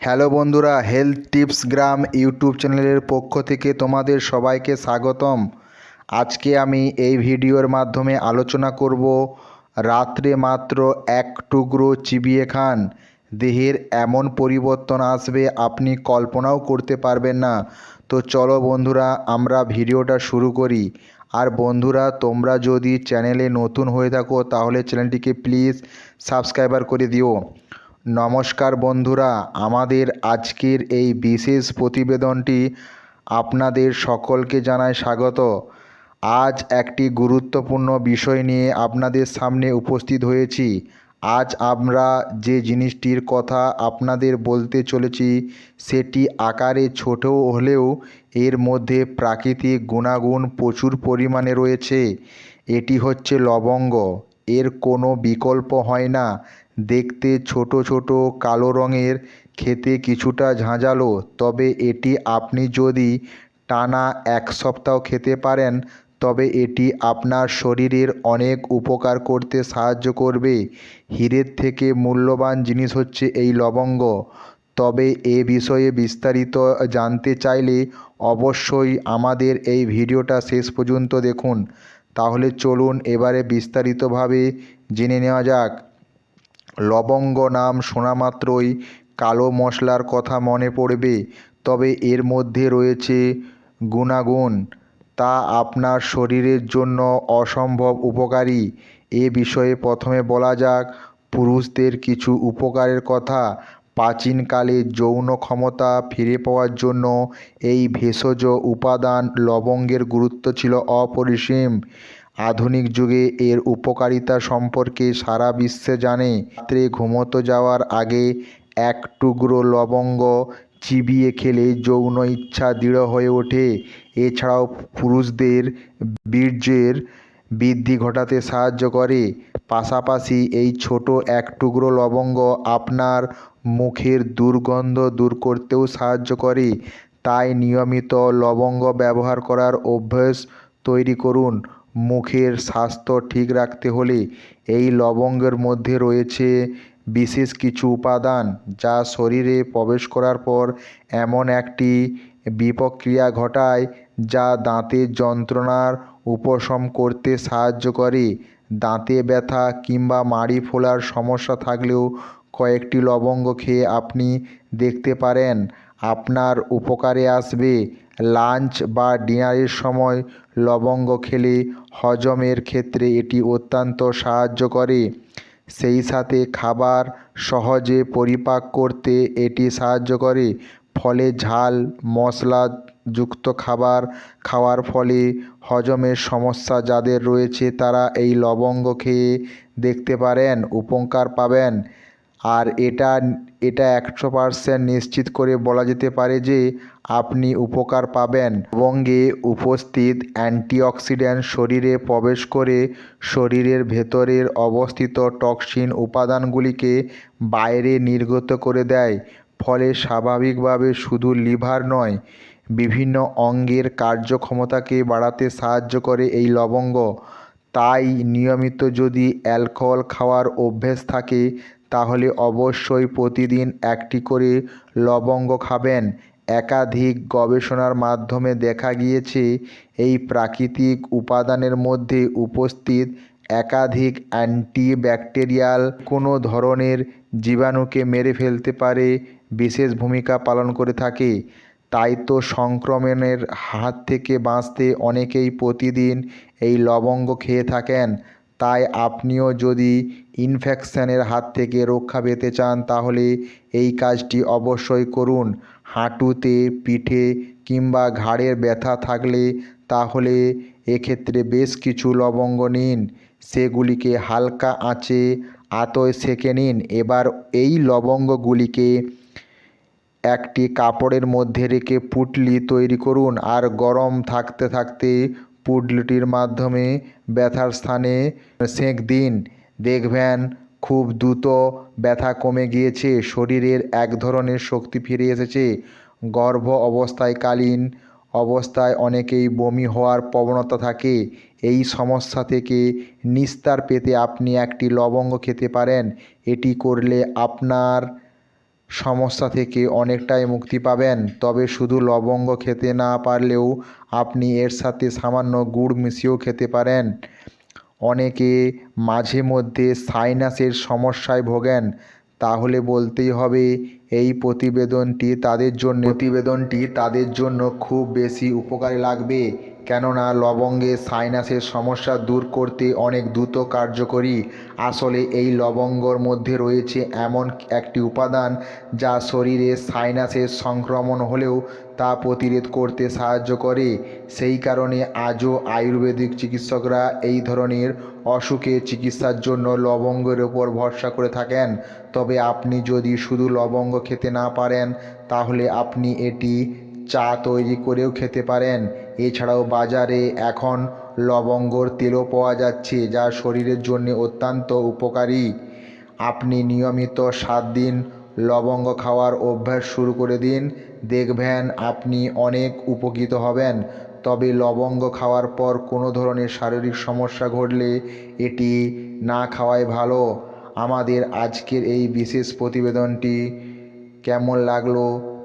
Hello বন্ধুরা health tips গ্রাম YouTube চ্যানেলের পক্ষ থেকে তোমাদের সবাইকে স্বাগতম। আজকে আমি এই ভিডিওর মাধ্যমে আলোচনা করব রাত্রে মাত্র এক টুকরো চিবিয়ে খান। দেহের এমন পরিবর্তন আসবে, আপনি কল্পনাও করতে পারবেন না। তো চলো বন্ধুরা, আমরা ভিডিওটা শুরু করি। আর বন্ধুরা, তোমরা যদি চ্যানেলে নতুন হয়ে থাকো, তাহলে চ্যানেলটিকে প্লিজ সাবস্ক্রাইবার করে দিও। নমস্কার বন্ধুরা, আমাদের আজকের এই বিশেষ প্রতিবেদনটি আপনাদের সকলকে জানায় স্বাগত। আজ একটি গুরুত্বপূর্ণ বিষয় নিয়ে আপনাদের সামনে উপস্থিত হয়েছি। আজ আমরা যে জিনিসটির কথা আপনাদের বলতে চলেছি, সেটি আকারে ছোট হলেও এর মধ্যে প্রাকৃতিক গুণাগুণ প্রচুর পরিমাণে রয়েছে। এটি হচ্ছে লবঙ্গ। এর কোনো বিকল্প হয় না। দেখতে ছোট ছোট কালো রঙের, খেতে কিছুটা ঝাঁঝালো, তবে এটি আপনি যদি টানা এক সপ্তাহ খেতে পারেন, তবে এটি আপনার শরীরের অনেক উপকার করতে সাহায্য করবে। হীরের থেকে মূল্যবান জিনিস হচ্ছে এই লবঙ্গ। তবে এ বিষয়ে বিস্তারিত জানতে চাইলে অবশ্যই আমাদের এই ভিডিওটা শেষ পর্যন্ত দেখুন। তাহলে চলুন এবারে বিস্তারিতভাবে জেনে নেওয়া যাক। লবঙ্গ নাম শোনা মাত্রই কালো মশলার কথা মনে পড়বে, তবে এর মধ্যে রয়েছে গুণাগুণ। তা আপনার শরীরের জন্য অসম্ভব উপকারী। এ বিষয়ে প্রথমে বলা যাক, পুরুষদের কিছু উপকারের কথা। প্রাচীনকালে যৌন ক্ষমতা ফিরে পাওয়ার জন্য এই ভেষজ উপাদান লবঙ্গের গুরুত্ব ছিল অপরিসীম। আধুনিক যুগে এর উপকারিতা সম্পর্কে সারা বিশ্বে জানে। রাত্রে ঘুমোতে যাওয়ার আগে এক টুকরো লবঙ্গ চিবিয়ে খেলে যৌন ইচ্ছা দৃঢ় হয়ে ওঠে। এছাড়াও পুরুষদের বীর্যের বৃদ্ধি ঘটাতে সাহায্য করে। পাশাপাশি এই ছোট এক টুকরো লবঙ্গ আপনার মুখের দুর্গন্ধ দূর করতেও সাহায্য করে। তাই নিয়মিত লবঙ্গ ব্যবহার করার অভ্যেস তৈরি করুন। মুখের স্বাস্থ্য ঠিক রাখতে হলে এই লবঙ্গের মধ্যে রয়েছে বিশেষ কিছু উপাদান যা শরীরে প্রবেশ করার পর এমন একটি বিপক্রিয়া ঘটায় যা দাঁতের যন্ত্রণার উপশম করতে সাহায্য করে। দাঁতে ব্যথা কিংবা মাড়ি ফোলার সমস্যা থাকলেও কয়েকটি লবঙ্গ খেয়ে আপনি দেখতে পারেন। আপনার উপকারে আসবে লাঞ্চ বা ডিনারের সময় লবঙ্গ খেলে হজমের ক্ষেত্রে এটি অত্যন্ত সাহায্য করে। সেই সাথে খাবার সহজে পরিপাক করতে এটি সাহায্য করে। ফলে ঝাল মশলাযুক্ত খাবার খাওয়ার ফলে হজমের সমস্যা যাদের রয়েছে তারা এই লবঙ্গ খেয়ে দেখতে পারেন, উপকার পাবেন। আর এটা এটা একশো পারসেন্ট নিশ্চিত করে বলা যেতে পারে যে আপনি উপকার পাবেন। লবঙ্গে উপস্থিত অ্যান্টিঅক্সিডেন্ট শরীরে প্রবেশ করে শরীরের ভেতরের অবস্থিত টক্সিন উপাদানগুলিকে বাইরে নির্গত করে দেয়, ফলে স্বাভাবিকভাবে শুধু লিভার নয়, বিভিন্ন অঙ্গের কার্যক্ষমতাকে বাড়াতে সাহায্য করে এই লবঙ্গ। তাই নিয়মিত যদি অ্যালকোহল খাওয়ার অভ্যেস থাকে তাহলে অবশ্যই প্রতিদিন একটি করে লবঙ্গ খাবেন। একাধিক গবেষণার মাধ্যমে দেখা গিয়েছে, এই প্রাকৃতিক উপাদানের মধ্যে উপস্থিত একাধিক অ্যান্টিব্যাকটেরিয়াল কোনো ধরনের জীবাণুকে মেরে ফেলতে পারে, বিশেষ ভূমিকা পালন করে থাকে। তাই তো সংক্রমণের হাত থেকে বাঁচতে অনেকেই প্রতিদিন এই লবঙ্গ খেয়ে থাকেন। তাই আপনিও যদি ইনফেকশানের হাত থেকে রক্ষা পেতে চান, তাহলে এই কাজটি অবশ্যই করুন। হাঁটুতে, পিঠে কিংবা ঘাড়ের ব্যথা থাকলে তাহলে এক্ষেত্রে বেশ কিছু লবঙ্গ নিন। সেগুলিকে হালকা আঁচে আতয় সেঁকে নিন। এবার এই লবঙ্গগুলিকে একটি কাপড়ের মধ্যে রেখে পুঁটলি তৈরি করুন। আর গরম থাকতে থাকতে পুঁটলিটির মাধ্যমে ব্যথার স্থানে সেঁক দিন। দেখবেন, খুব দ্রুত ব্যথা কমে গিয়েছে, শরীরের এক ধরনের শক্তি ফিরে এসেছে। গর্ভ অবস্থায়কালীন অবস্থায় অনেকেই বমি হওয়ার প্রবণতা থাকে। এই সমস্যা থেকে নিস্তার পেতে আপনি একটি লবঙ্গ খেতে পারেন। এটি করলে আপনার সমস্যা থেকে অনেকটাই মুক্তি পাবেন। তবে শুধু লবঙ্গ খেতে না পারলেও আপনি এর সাথে সামান্য গুড় মিশিয়েও খেতে পারেন। অনেকে মাঝে মধ্যে সাইনাসের সমস্যায় ভোগেন। তাহলে বলতেই হবে, এই প্রতিবেদনটি তাদের জন্য প্রতিবেদনটি তাদের জন্য খুব বেশি উপকারে লাগবে। কেননা লবঙ্গে সাইনাসের সমস্যা দূর করতে অনেক দ্রুত কার্যকরী। আসলে এই লবঙ্গর মধ্যে রয়েছে এমন একটি উপাদান যা শরীরে সাইনাসের সংক্রমণ হলেও তা প্রতিরোধ করতে সাহায্য করে। সেই কারণে আজও আয়ুর্বেদিক চিকিৎসকরা এই ধরনের অসুখের চিকিৎসার জন্য লবঙ্গের ওপর ভরসা করে থাকেন। তবে আপনি যদি শুধু লবঙ্গ খেতে না পারেন, তাহলে আপনি এটি চা তৈরি করেও খেতে পারেন। এছাড়াও বাজারে এখন লবঙ্গর তেলও পাওয়া যাচ্ছে, যা শরীরের জন্য অত্যন্ত উপকারী। আপনি নিয়মিত সাত দিন লবঙ্গ খাওয়ার অভ্যাস শুরু করে দিন। দেখবেন আপনি অনেক উপকৃত হবেন। তবে লবঙ্গ খাওয়ার পর কোনো ধরনের শারীরিক সমস্যা ঘটলে এটি না খাওয়াই ভালো। আমাদের আজকের এই বিশেষ প্রতিবেদনটি কেমন লাগল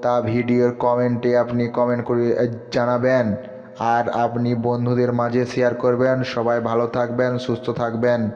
তা ভিডিওর কমেন্টে আপনি কমেন্ট করে জানাবেন। আর আপনি বন্ধুদের মাঝে শেয়ার করবেন। সবাই ভালো থাকবেন সুস্থ থাকবেন।